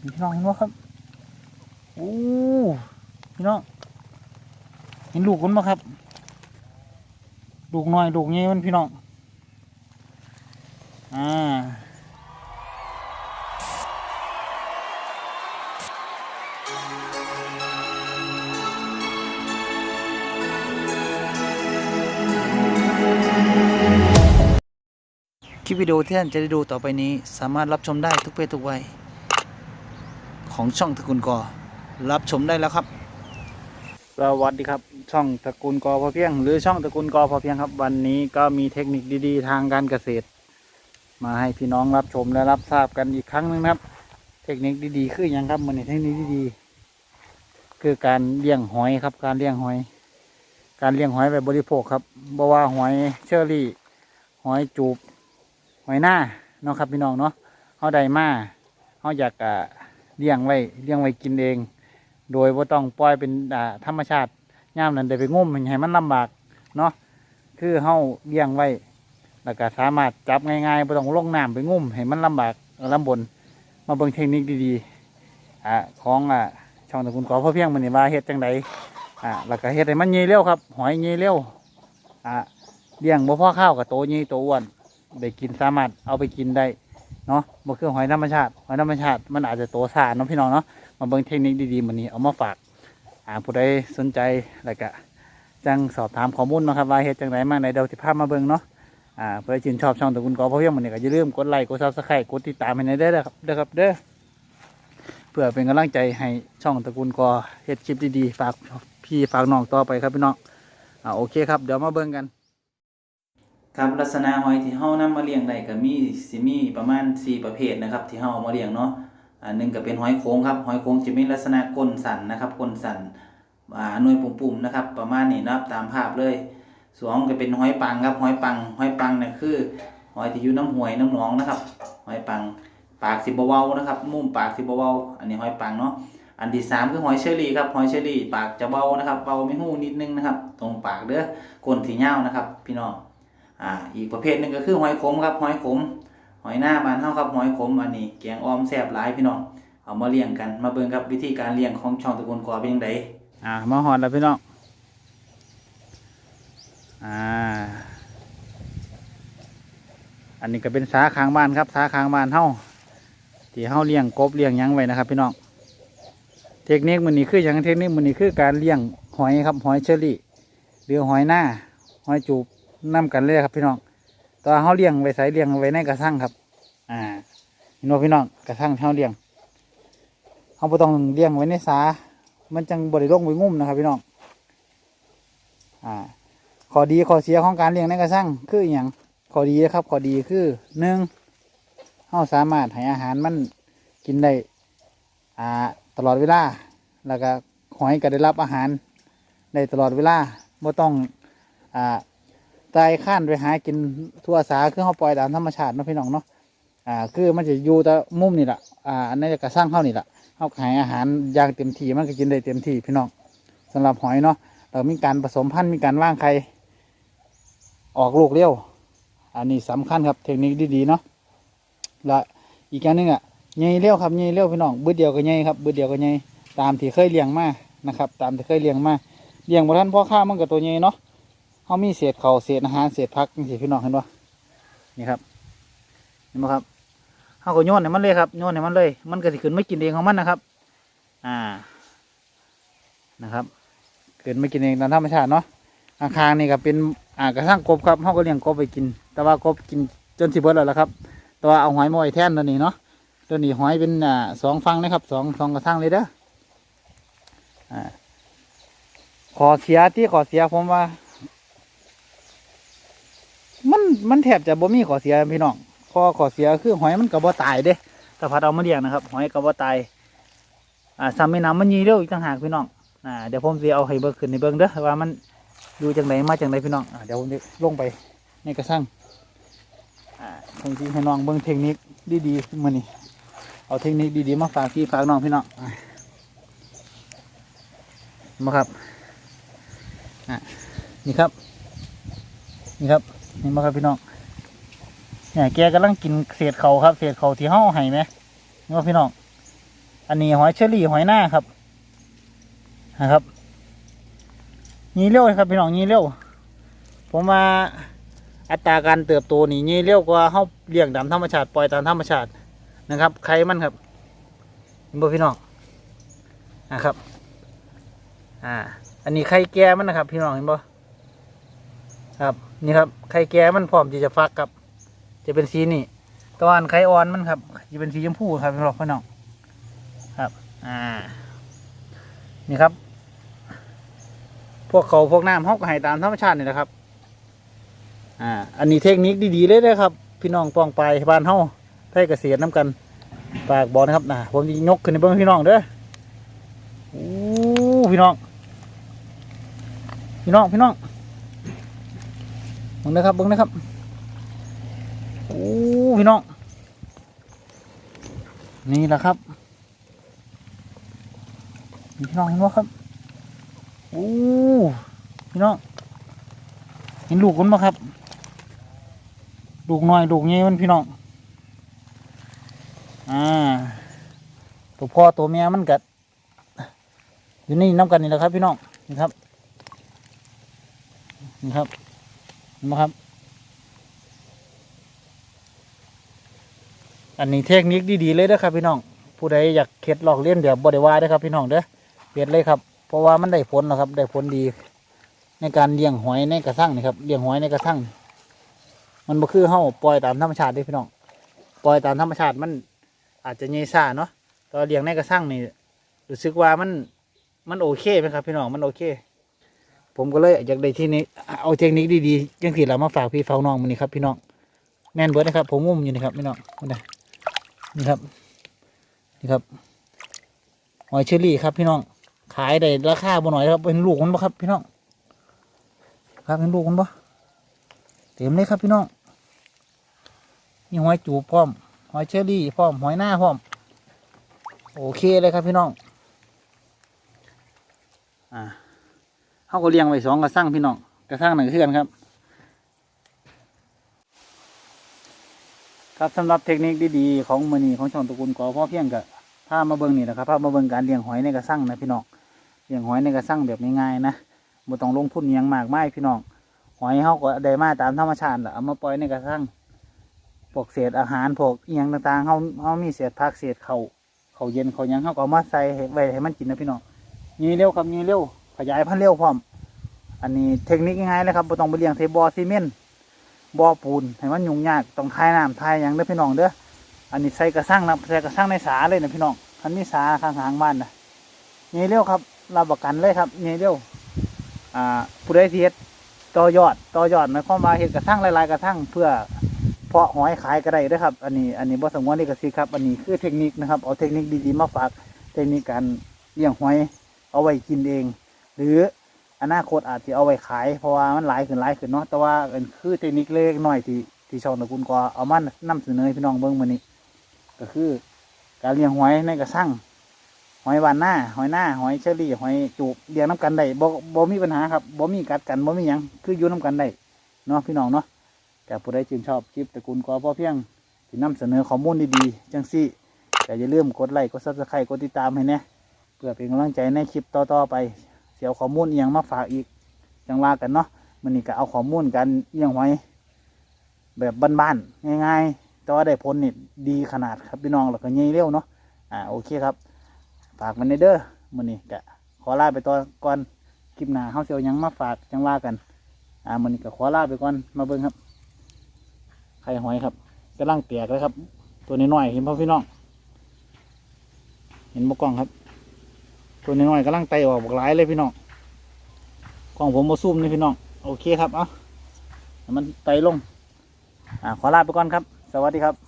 พี่น้องเห็นว่าครับโอ้พี่น้องเห็นลูกมันบ่ครับลูกน้อยลูกใหญ่มันพี่น้องอ่าคลิปวิดีโอที่ท่านจะได้ดูต่อไปนี้ สามารถรับชมได้ทุกเพศทุกวัย ของช่องตระกูลกอรับชมได้แล้วครับ สวัสดีครับ ช่องตระกูลกอพอเพียง หรือช่องตระกูลกอพอเพียงครับ วันนี้ก็มีเทคนิคดีๆ ทางการเกษตร มาให้พี่น้องรับชมและรับทราบกันอีกครั้งหนึงนะครับ เทคนิคดีๆคืออย่างครับมันนี้เทคนิคดีๆคือการเลี้ยงหอยครับ การเลี้ยงหอย การเลี้ยงหอยแบบบริโภคครับบ่ว่าหอยเชอรี่ หอยจูบหอยหน้าเนาะครับพี่น้องเนาะเขาได้มาเขาอยากอ่า เลี้ยงไว้เลี้ยงไว้กินเอง โดยว่าต้องปล่อยเป็นอ่าธรรมชาติย่ามนั้นได้ไปงุ่มให้มันลำบากเนาะคือเฮาเลี้ยงไว้แล้วก็สามารถจับง่ายๆไม่ต้องลงน้ำไปงุ่มให้มันลำบากลำบน มาเบิ่งเทคนิคดีๆอ่าของอ่าช่องตะกูลขอพ่อเพียงมันนี่ว่าเฮ็ดจังไดอ่าแล้วก็เฮ็ดให้มันใหญ่เร็วครับ หอยใหญ่เร็วอ่าเลี้ยงบ่พ่อข้าวกับโตใหญ่โตอ้วนได้กินสามารถเอาไปกินได้ เนาะบ่คือหอยธรรมชาติหอยธรรมชาติมันอาจจะโตซ่าเนาะพี่น้องเนาะมาเบิ่งเทคนิคดีๆมื้อนี้เอามาฝากอ่าผู้ใดสนใจแล้วก็จังสอบถามข้อมูลเนาะครับว่าเฮ็ดจังไดมาในเดี๋ยวสิพามาเบิ่งเนาะอ่าผู้ใดชื่นชอบช่องตระกูลกอเพราะเพียงมื้อนี้ก็อย่าลืมกดไลค์กด Subscribe กดติดตามให้ในอยเด้อครับเด้อครับเด้อเพื่อเป็นกำลังใจให้ช่องตระกูลกอเฮ็ดคลิปดีๆฝากพี่ฝากน้องต่อไปครับพี่น้องอ่าโอเคครับเดี๋ยวมาเบิ่งกัน ครับลักษณะหอยที่เฮานำมาเลี้ยงได้ก็มีสิมีประมาณ 4 ประเภทนะครับ ที่เฮาเอามาเลี้ยงเนาะอันหนึงก็เป็นหอยโขงครับหอยโขงจะมีลักษณะก้นสันนะครับก้นสันอ่าหน่วยปุ่มๆนะครับ ประมาณนี้นะครับตามภาพเลยสองก็เป็นหอยปังครับหอยปังหอยปังเนี่ยคือหอยที่อยู่น้ำห้วยน้ำหนองนะครับหอยปังปากสิบเบาๆนะครับ มุมปากสิบเบาๆอันนี้หอยปังเนาะอันที่สามคือหอยเชอรี่ครับหอยเชอรี่ปากจะเบานะครับเบาไม่หู้นิดนึงนะครับ ตรงปากเด้อก้นที่ยานะครับ พี่น้อง อ่าอีกประเภทหนึ่งก็คือหอยขมครับหอยขม หอยหน้าบานเฮาครับหอยขมอันนี้แกงออมแซ่บหลายพี่น้องเอามาเลี้ยงกันมาเบิ่งครับวิธีการเลี้ยงของช่องตะกูลกอเป็นยังไงอ่ามาหอดแล้วพี่น้องอ่าอันนี้ก็เป็นสาขางบ้านครับสาขางบ้านเฮาที่เฮาเลี้ยงกบเลี้ยงยังไว้นะครับ พี่น้องเทคนิคมันนี้คืออย่างเทคนิคมันนี้คือการเลี้ยงหอยครับหอยเชอรี่หรือหอยหน้าหอยจูบ นํกันเลยครับพี่น้องตัวเขาเลี้ยงไว้ใส่เลี้ยงไว้ในกระชังครับ อ่าเห็นว่าพี่น้องกระชังที่เขาเลี้ยงเขาไม่ต้องเลี้ยงไว้ในสา มันจังบริโภคไปงุ่มนะครับพี่น้อง อ่าข้อดีข้อเสียของการเลี้ยงในกระชังคืออย่างข้อดีนะครับข้อดีคือหนึ่งเขาสามารถให้อาหารมันกินได้อ่าตลอดเวลา แล้วก็หอยก็ได้รับอาหารได้ตลอดเวลาไม่ต้องอ่า ตายข้านไปหากินทั่วสาคือเขาปล่อยตามธรรมชาติเนาะพี่น้องเนาะอ่าคือมันจะอยู่แต่มุมนี่แหละอ่าอันนี้กระสร้างเข้านี่แหละเขาขายอาหารอย่างเต็มที่มันก็กินได้เต็มที่พี่น้องสำหรับหอยเนาะเรามีการผสมพันธุ์มีการว่างไข่ออกลูกเร็วอันนี้สำคัญครับเทคนิคดีๆเนาะและอีกอย่างหนึงอะใหญ่เร็วครับใหญ่เร็วพี่น้องบื้อเดียวก็ใหญ่ครับบื้อเดียวก็ใหญ่ตามที่เคยเลี้ยงมานะครับ ตามที่เคยเลี้ยงมาเลี้ยงบ่ทันพ่อข้ามันก็ตัวใหญ่เนาะ เขามีเศษเขาเศษอาหารเศษพักนี่สิพี่น้องเห็นปะนี่ครับเห็นไหมครับเขาก็โยนให้มันเลยครับโยนให้มันเลย มันก็สิขึ้นไม่กินเองของมันนะครับ อ่านะครับขึ้นไม่กินเองตามธรรมชาติเนาะข้างนี่ก็เป็นอ่ากระทั่งกบครับเขาก็เลี้ยงกบไปกิน แต่ว่ากบกินจนสิเบิดแล้วละครับแต่ว่าเอาหอยมาไว้แท่นตัวนี้เนาะตัวนี้หอยเป็นอ่าสองฟังนะครับสองสองกระทั่งเลยเด้ออ่าขอเสียที่ขอเสียผมว่า มันแทบจะบ่มีขอเสียพี่น้องข้อขอเสียคือหอยมันก็บ่ตายเด้ถ้าพัดเอามาเลี้ยงนะครับ หอยก็บ่ตายอ่าซ้ำไม่น้ำมันยีเร็วอีกต่างหากพี่น้องอ่าเดี๋ยวผมจะเอาให้เบิ่งขึ้นในเบิ่งเด้อว่ามันอยู่จังไหนมาจังไหนพี่น้องอ่าเดี๋ยวผมจะลงไปในกระชังอ่าผมจะให้น้องเบิ่งเทคนิคดีๆมื้อนี้เอาเทคนิคดีๆมาฝากพี่ฝากน้องพี่น้องมาครับอ่านี่ครับ นี่ครับ นี่มาครับพี่น้องเนี่ยแกกำลังกินเศษเขาครับ เศษเขาที่ห่อให้ไหมนี่ว่าพี่น้องอันนี้หอยเชอรี่หอยหน้าครับนะครับยีเร็วครับพี่น้องยีเร็วผมว่าอัตราการเติบโตนี่ยีเร็วกว่าเฮาเลี้ยงตามธรรมชาติปล่อยตามธรรมชาตินะครับไข่มันครับนบ่พี่น้องนะครับ อ่า อันนี้ไข่แก่มันนะครับ พี่น้องเห็นบ่ ครับ นี่ครับไข่แก่มันพร้อมที่จะฟักครับ จะเป็นสีนี่ตอนไข่อ่อนมันครับ จะเป็นสีชมพูครับพี่น้องพี่น้องครับ อ่า นี่ครับ พวกเขาพวกน้ำเขาก็ให้ตามธรรมชาตินี่แหละครับ อ่า อันนี้เทคนิคดีๆเลยนะครับ พี่น้องปองไปบ้านเฮาไทยเกษตรน้ำกันฝากบอกนะครับนะผมจะยกขึ้นในเบื้องพี่น้องเด้อโอ้พี่น้อง พี่น้องพี่น้อง บิ่งนะครับเบิ่งนะครับโอ้พี่น้องนี่แหละครับพี่น้องเห็นไหมครับโอ้พี่น้องเห็นลูกมันไหมครับลูกน้อยลูกนี้มันพี่น้องอ่าตัวพ่อตัวแม่มันกัดอยู่นี่น้ำกันนี่แหละครับ พี่น้องนี่ครับนี่ครับ นไหมครับ อันนี้เทคนิคดีๆเลยนะครับพี่น้อง ผู้ใดอยากเข็ดลอกเลียนแบบบริวารนะครับ พี่น้องเด้อเฮ็ดเลยครับ เพราะว่ามันได้ผลนะครับ ได้ผลดี ในการเลี้ยงหอยในกระชังนี่ครับเลี้ยงหอยในกระชังมันบ่คือเฮาปล่อยตามธรรมชาติด้พี่น้อง ปล่อยตามธรรมชาติมันอาจจะเงยซ่าเนาะแตอนเลี้ยงในกระชังนี่รู้สึกว่ามันมันโอเคไหมครับ พี่น้องมันโอเค ผมก็เลยอยากได้ที่นี้เอาเทคนิคดีๆยังที่เรามาฝากพี่เฝ้าน้องมันนี่ครับพี่น้องแม่นเบิร์ดนะครับ ผมงุ่มอยู่นี่ครับพี่น้องนี่นี่ครับนี่ครับหอยเชอรี่ครับพี่น้องขายได้ราคาบ่หน่อยครับเป็นลูกมันบ่ครับพี่น้องครับเห็นลูกมันปะเต็มเลยครับพี่น้องมีหอยจูบพร้อมหอยเชอรี่พร้อมหอยหน้าพร้อม โอเคเลยครับพี่น้อง อ่า เขาก็เลี้ยงไว้สองกระสั่งพี่น้องกระสั่งหนึ่งเทือนครับ ครับสำหรับเทคนิคดีๆของมือนีของช่องตระกูลกอพ่อเพียงกับพามาเบิ่งนี่นะครับพามาเบิ่งการเลี้ยงหอยในกระสั่งนะพี่น้องเลี้ยงหอยในกระสั่งแบบง่ายๆนะบ่ต้องลงทุนอิหยังมากไมายพี่น้องหอยเขาก็ได้มาตามธรรมชาติแหละเอามาปล่อยในกระชังพวกเศษอาหารพวกเอิหยังต่างๆเขาเขามีเศษผักเศษเขาเขาเย็นเขายังเขาก็เอามาใส่ให้ไว้ให้มันกินนะพี่น้องยีเร็วครับยีเร็ว ขยายพันธุ์เร็วพร้อม อันนี้เทคนิคง่ายๆเลยครับบ่ต้องไปเลี้ยงเทบอซีเมนต์บ่อปูนให้มันยุ่งยากต้องทายน้ำทายหยังเด้อพี่น้องเด้ออันนี้ใส่กระชังนะใส่กระชังในสาเลยนะพี่น้องคันมีสาข้างทางบ้านนะยีเร็วครับรับประกันเลยครับยีเร็วอ่าผู้ใดที่เฮ็ดต่อยอดต่อยอดหมายความว่าเฮ็ดกระทั่งหลายๆกระทั่งเพื่อเพาะหอยขายก็ได้เด้อครับ อันนี้อันนี้บ่สมวนนี่ก็สิครับ อันนี้คือเทคนิคนะครับเอาเทคนิคดีๆมาฝากเทคนิคการเลี้ยงหอยเอาไว้กินเอง หรืออนาคตอาจจะเอาไว้ขายเพราะว่ามันหลายขึ้นหลายขึ้นเนาะแต่ว่าอันคือเทคนิคเล็กน้อยที่ที่ช่องตระกูลก็เอามานำเสนอให้พี่น้องเบิ่งมื้อนี้ ก็คือ การเลี้ยงหอยในกระชังหอยวานหน้าหอยหน้าหอยเชอรี่หอยจูบเลี้ยงน้ำกันได้บ่บ่มีปัญหาครับบ่มีกัดกันบ่มีหยังคืออยู่น้ำกันได้เนาะพี่น้องเนาะแต่ผู้ใดชื่นชอบคลิปตระกูลกอพ่อเพียงที่นำเสนอข้อมูลดีๆจังซี่แต่อย่าลืมกดไลค์กดซับสไครต์กดติดตามให้แน่เพื่อเป็นกำลังใจในคลิปต่อๆไป เสียวข้อมูลเอียงมาฝากอีกจังว่ากันเนาะมันนี่ก็เอาข้อมูลกันเอียงหอยแบบบ้านๆง่ายๆ แต่ว่าได้ผลนี่ดีขนาดครับพี่น้องแล้วก็ใหญ่เร็วเนาะอ่าโอเคครับฝากมันในเด้อมื้อนี้กะขอลาไปตอนก่อนคลิปหน้าเฮาเสิเอาหยังมาฝากจังว่ากัน อ่ามื้อนี้ก็ขอลาไปก่อนมาเบิ่งครับไข่หอยครับกำลังแตกเลยครับ ตัวน้อยๆเห็นพ่อพี่น้อง เห็นบ่กล้องครับ ตัวน้อยๆกำลังไตออกบักหลายเลยพี่น้องของผมมาซุ่มนี่พี่น้องโอเคครับ เอาให้มันไตลง อ่า ขอลาไปก่อนครับ สวัสดีครับ